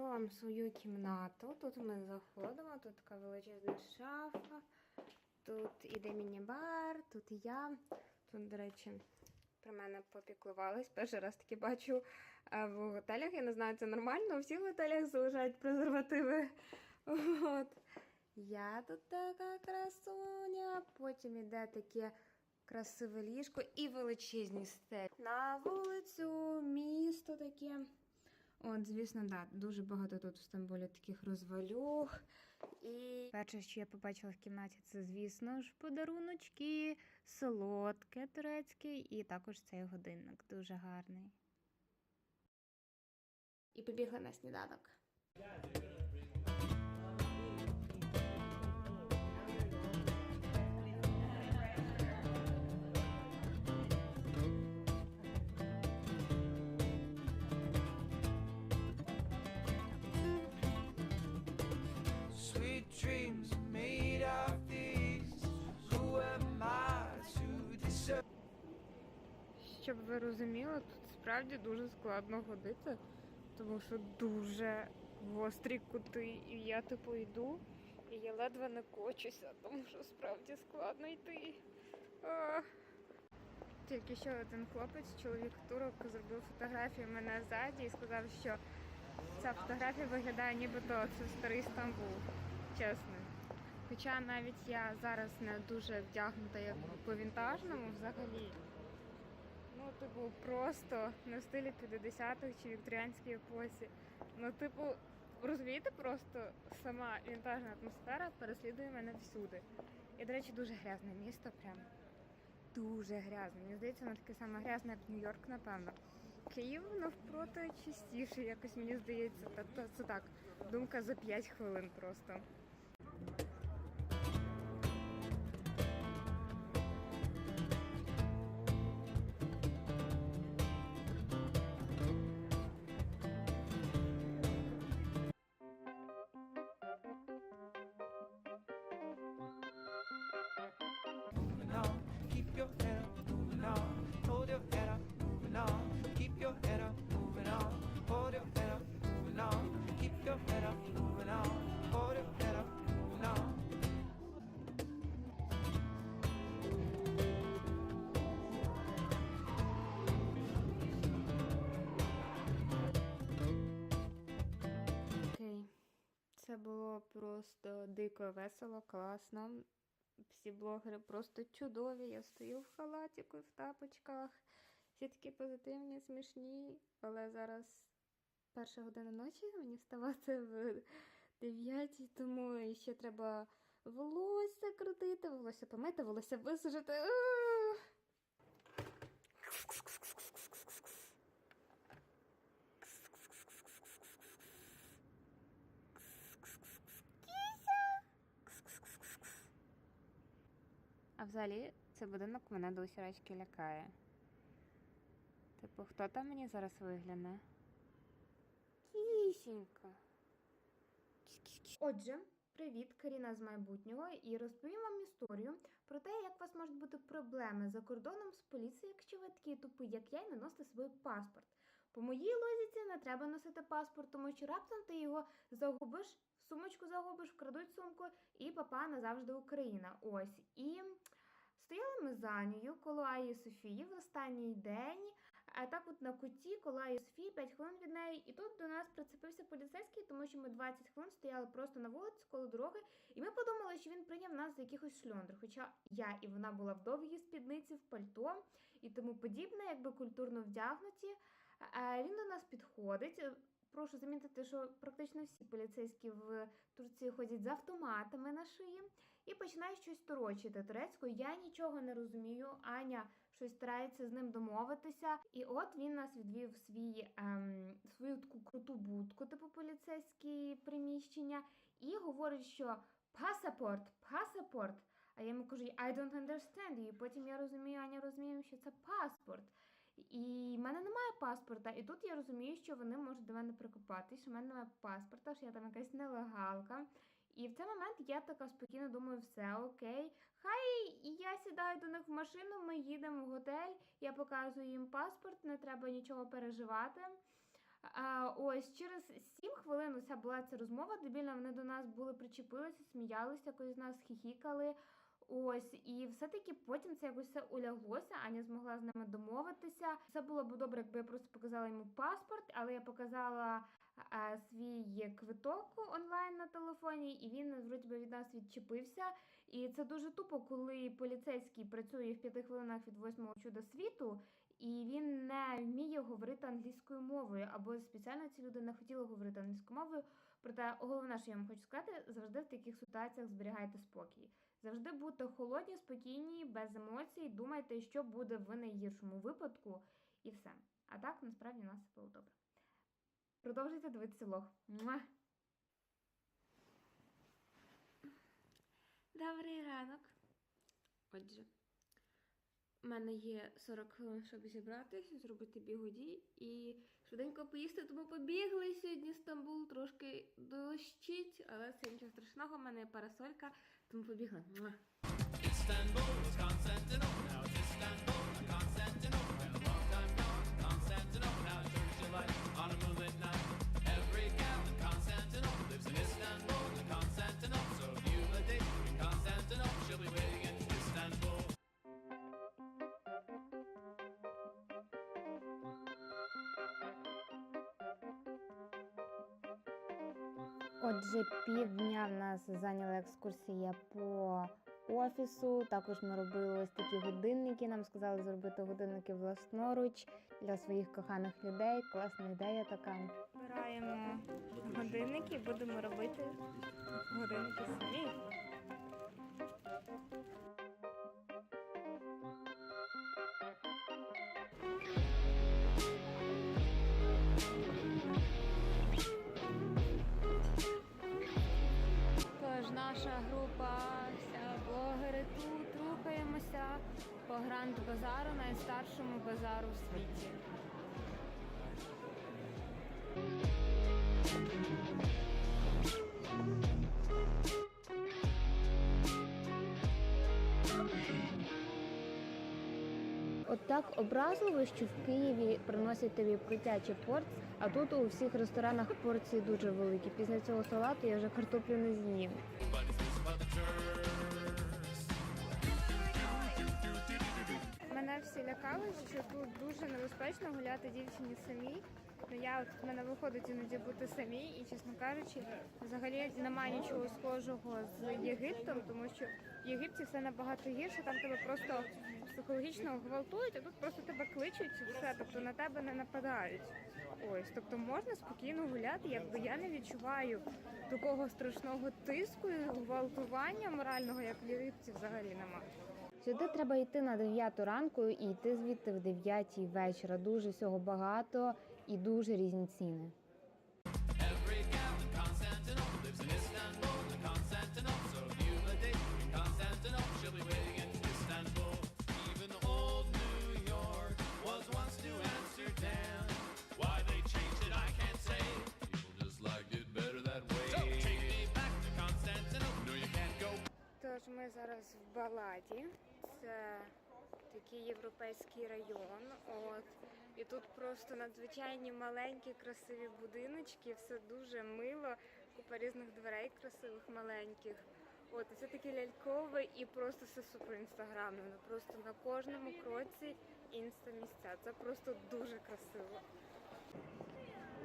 вам свою кімнату. Тут ми заходимо, тут така величезна шафа, тут іде міні-бар, тут я. Тут, до речі, про мене попіклувались. Перший раз таки бачу в готелях. Я не знаю, це нормально. У всіх готелях залишають презервативи. От. Я тут така красуня. Потім іде таке красиве ліжко і величезні стелі. На вулицю, місто таке. От, звісно, да, дуже багато тут в Стамбулі таких розвалюх. І перше, що я побачила в кімнаті, це, звісно ж, подаруночки, солодке турецьке, і також цей годинник дуже гарний. І побігли на сніданок. Щоб ви розуміли, тут справді дуже складно ходити, тому що дуже гострі кути, і я типу йду, і я ледве не кочуся, тому що справді складно йти. Ах. Тільки що один хлопець, чоловік турок, зробив фотографію мене ззаді і сказав, що ця фотографія виглядає нібито це старий Стамбул. Чесно. Хоча навіть я зараз не дуже вдягнута як по вінтажному взагалі. Типу, просто не в стилі 50-х чи вікторіанській епосі. Ну, типу, розумієте, просто сама вінтажна атмосфера переслідує мене всюди. І, до речі, дуже грязне місто, прям дуже грязне. Мені здається, воно таке саме грязне, як Нью-Йорк, напевно. Київ навпроти чистіше, якось мені здається. Тобто це так, думка за 5 хвилин просто. Your head up, moving on. Hold your head up, moving on. Keep your head up, moving on. Hold your head up, moving on. Keep your head up, moving on. Hold your head up, moving on. Це було просто дико весело, класно. Всі блогери просто чудові. Я стою в халатіку в тапочках. Всі такі позитивні, смішні. Але зараз перша година ночі, мені вставати в 9, тому ще треба волосся крутити, волосся помити, волосся висушити. А взагалі цей будинок мене до усірачки лякає. Типу, хто там мені зараз вигляне? Кісінька. Отже, привіт, Каріна з майбутнього, і розповім вам історію про те, як у вас можуть бути проблеми за кордоном з поліцією, якщо ви такі тупі, як я, і не носите з паспорт. По моїй лозіці не треба носити паспорт, тому що раптом ти його загубиш, сумочку загубиш, вкрадуть сумку, і папа назавжди Україна. Ось. І стояли ми за Анею коло Аї Софії в останній день. А так от на куті коло Аї Софії 5 хвилин від неї. І тут до нас прицепився поліцейський, тому що ми 20 хвилин стояли просто на вулиці коло дороги. І ми подумали, що він прийняв нас за якихось шльондр. Хоча я і вона була в довгій спідниці, в пальто і тому подібне, якби культурно вдягнуті. Він до нас підходить. Прошу замітити, що практично всі поліцейські в Турції ходять з автоматами на шиї і починає щось торочити турецькою. Я нічого не розумію. Аня щось старається з ним домовитися. І от він нас відвів свій ем, свою таку круту будку, типу поліцейські приміщення, і говорить, що пасапорт, пасапорт. А я йому кажу, I don't understand. І потім я розумію, Аня розуміє, що це паспорт. І в мене немає паспорта. І тут я розумію, що вони можуть до мене прикопати, що в мене немає паспорта, що я там якась нелегалка. І в цей момент я така спокійно думаю, все окей. Хай я сідаю до них в машину, ми їдемо в готель, я показую їм паспорт, не треба нічого переживати. А, ось через 7 хвилин уся була ця розмова. Дебільно вони до нас були причепилися, сміялися, якось з нас хіхікали. Ось, і все-таки потім це якось все уляглося. Аня змогла з ними домовитися. Все було б добре, якби я просто показала йому паспорт, але я показала а, свій квиток онлайн на телефоні, і він вроді би від нас відчепився. І це дуже тупо, коли поліцейський працює в п'яти хвилинах від восьмого чуда світу, і він не вміє говорити англійською мовою, або спеціально ці люди не хотіли говорити англійською мовою. Проте головне, що я вам хочу сказати, завжди в таких ситуаціях зберігайте спокій. Завжди будьте холодні, спокійні, без емоцій, думайте, що буде в найгіршому випадку, і все. А так насправді у нас все було добре. Продовжуйте дивитися лог. Добрий ранок. Отже, у мене є 40 хвилин, щоб зібратися, зробити бігоді і швиденько поїсти, тому побігли сьогодні Стамбул, трошки дощить, але це нічого страшного, у мене є парасолька, тому побігли. Муа. Istanbul was Отже, півдня в нас зайняла екскурсія по офісу. Також ми робили ось такі годинники. Нам сказали зробити годинники власноруч для своїх коханих людей. Класна ідея така. Збираємо годинники, будемо робити годинники самі. Наша група, вся блогери тут рухаємося по Гранд Базару, найстаршому базару в світі. От так образливо, що в Києві приносять тобі котячі порції, а тут у всіх ресторанах порції дуже великі. Після цього салату я вже картоплю не з'їм. Мене всі лякали, що тут дуже небезпечно гуляти дівчині самій. Ну я от в мене виходить іноді бути самій, і чесно кажучи, взагалі немає нічого схожого з Єгиптом, тому що в Єгипті все набагато гірше, там тебе просто психологічно гвалтують, а тут просто тебе кличуть все, тобто на тебе не нападають. Ось, тобто можна спокійно гуляти, якби я не відчуваю такого страшного тиску і гвалтування морального, як в Єгипті взагалі немає. Сюди треба йти на 9 ранку і йти звідти в 9 вечора. Дуже всього багато і дуже різні ціни. Тож ми зараз в Баладі. Це такий європейський район. От. І тут просто надзвичайні маленькі, красиві будиночки, все дуже мило, купа різних дверей красивих маленьких. От, і все таке лялькове і просто все супер інстаграмне. Ну, Просто на кожному кроці інста місця. Це просто дуже красиво.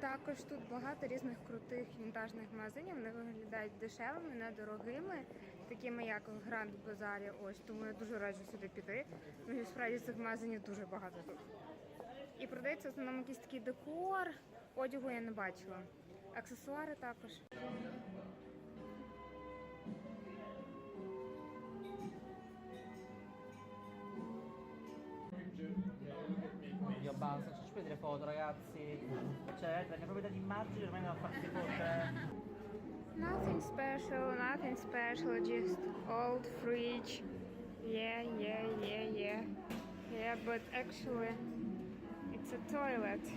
Також тут багато різних крутих вінтажних магазинів. Вони виглядають дешевими, недорогими, такими як в Гранд Базарі. Ось тому я дуже раджу сюди піти. Ну справді цих магазинів дуже багато тут. І продається в основному якийсь такий декор. Одягу я не бачила. Аксесуари також. Medio basta, ci vedere foto ragazzi. Cioè, prende proprio delle immagini, ormai a farsi foto. Nothing special, nothing special, just old fridge. Yeah, yeah, yeah, yeah. Yeah, but actually, it's a toilet.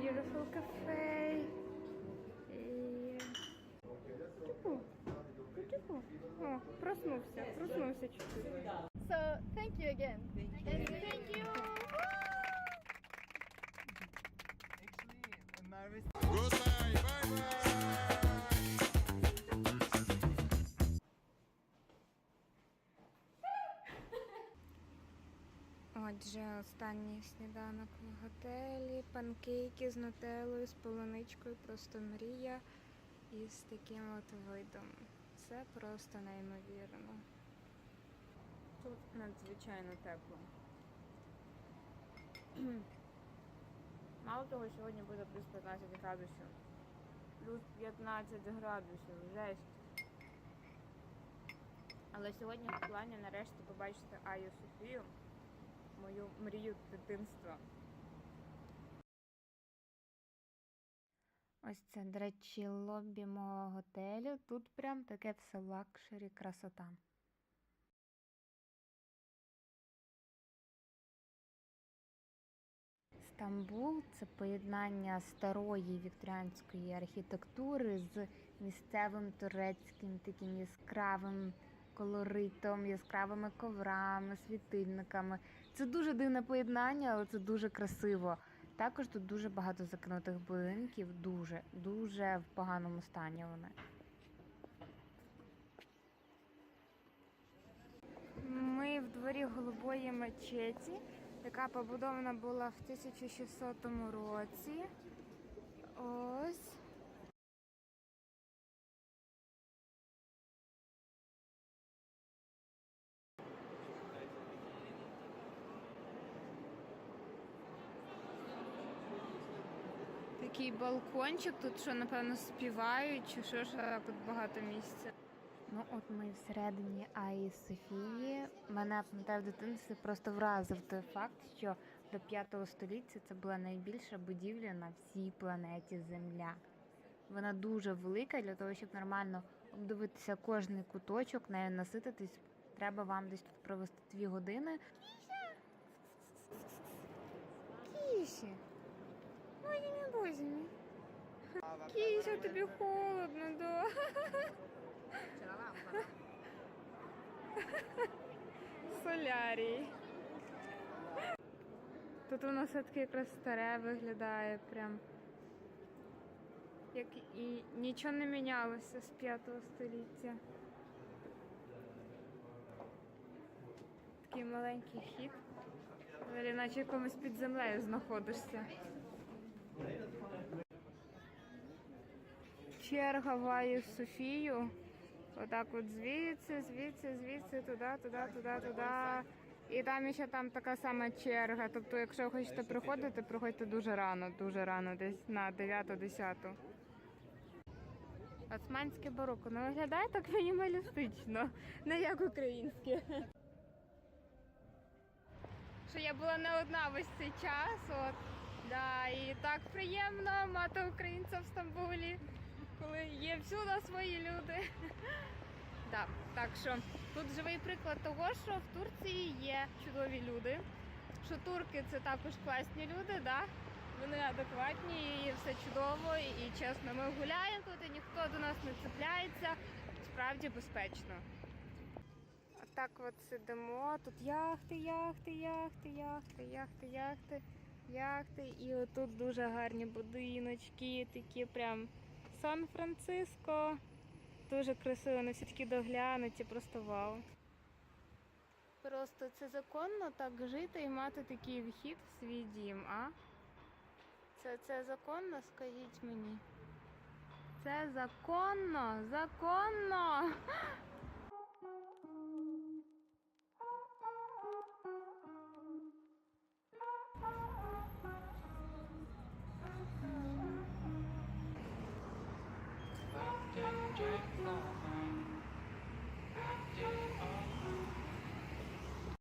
Beautiful cafe. І... Типу, типу. О, проснувся, проснувся чуть-чуть. So thank you again. And thank you. Отже, останній сніданок в готелі, панкейки з нутеллою, з полуничкою, просто мрія і з таким от видом. Це просто неймовірно. Тут надзвичайно тепло. Мало того, сьогодні буде плюс 15 градусів. Плюс 15 градусів, жесть. Але сьогодні в плані нарешті побачити Аю Софію, мою мрію дитинства. Ось це, до речі, лобі мого готелю. Тут прям таке все лакшері красота. Стамбул це поєднання старої вікторіанської архітектури з місцевим турецьким таким яскравим колоритом, яскравими коврами, світильниками. Це дуже дивне поєднання, але це дуже красиво. Також тут дуже багато закинутих будинків, дуже, дуже в поганому стані вони. Ми в дворі голубої мечеті, яка побудована була в 1600 році. Ось. Такий балкончик, тут що, напевно, співають, чи що ж тут багато місця. Ну, от ми всередині Аї Софії. Мене пам'ятаю в дитинстві просто вразив той факт, що до 5 століття це була найбільша будівля на всій планеті Земля. Вона дуже велика для того, щоб нормально обдивитися кожний куточок, нею насититись. Треба вам десь тут провести дві години. Кіші! Ой, не мій. Кіся, тобі холодно, да? Солярій. Тут воно все-таки якраз старе виглядає прям. Як і нічого не мінялося з 5 століття. Такий маленький хід. Взагалі, наче якомусь під землею знаходишся. Черга ває Софію. Отак от звідси, звідси, звідси, туди, туди, туди, туди. І там ще там така сама черга. Тобто, якщо ви хочете приходити, приходьте дуже рано, дуже рано, десь на 9-10. Османське бароко. Ну виглядає так мінімалістично, не як українське. Що я була не одна весь цей час. От. Да, і так приємно мати українця в Стамбулі, коли є всюди свої люди. Да, так що тут живий приклад того, що в Турції є чудові люди, що турки це також класні люди, да? вони адекватні і все чудово, і чесно, ми гуляємо тут, і ніхто до нас не цепляється, справді безпечно. Так от сидимо, тут яхти, яхти, яхти, яхти, яхти, яхти, яхти. І отут дуже гарні будиночки, такі прям Сан-Франциско. Дуже красиво, вони всі такі доглянуті, просто вау. Просто це законно так жити і мати такий вхід в свій дім, а? Це, це законно, скажіть мені. Це законно, законно. Jack, Jack,